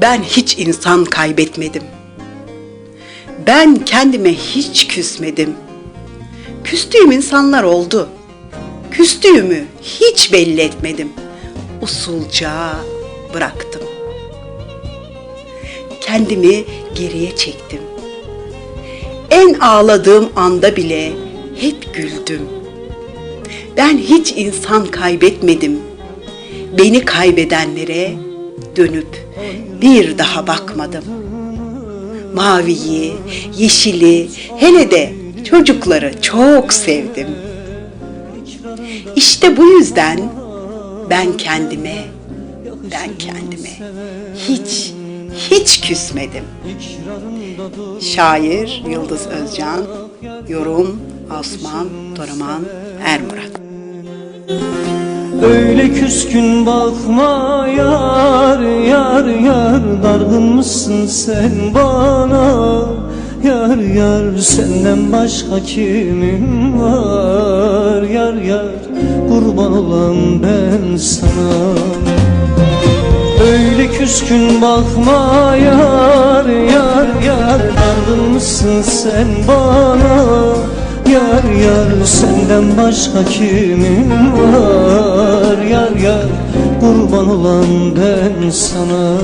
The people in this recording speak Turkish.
Ben hiç insan kaybetmedim. Ben kendime hiç küsmedim. Küstüğüm insanlar oldu. Küstüğümü hiç belli etmedim. Usulca bıraktım. Kendimi geriye çektim. En ağladığım anda bile hep güldüm. Ben hiç insan kaybetmedim. Beni kaybedenlere dönüp bir daha bakmadım. Maviyi, yeşili, hele de çocukları çok sevdim. İşte bu yüzden ben kendime, ben kendime hiç, hiç küsmedim. Şair Yıldız Özcan, yorum Osman Toraman Ermurat. Öyle küskün bakma yar yar Dargın mısın sen bana? Yar yar senden başka kimim var? Yar yar kurban olan ben sana. Öyle küskün bakma yar yar yar Dargın mısın sen bana? Yar yar senden başka kimim var? Yar yar kurban olan ben sana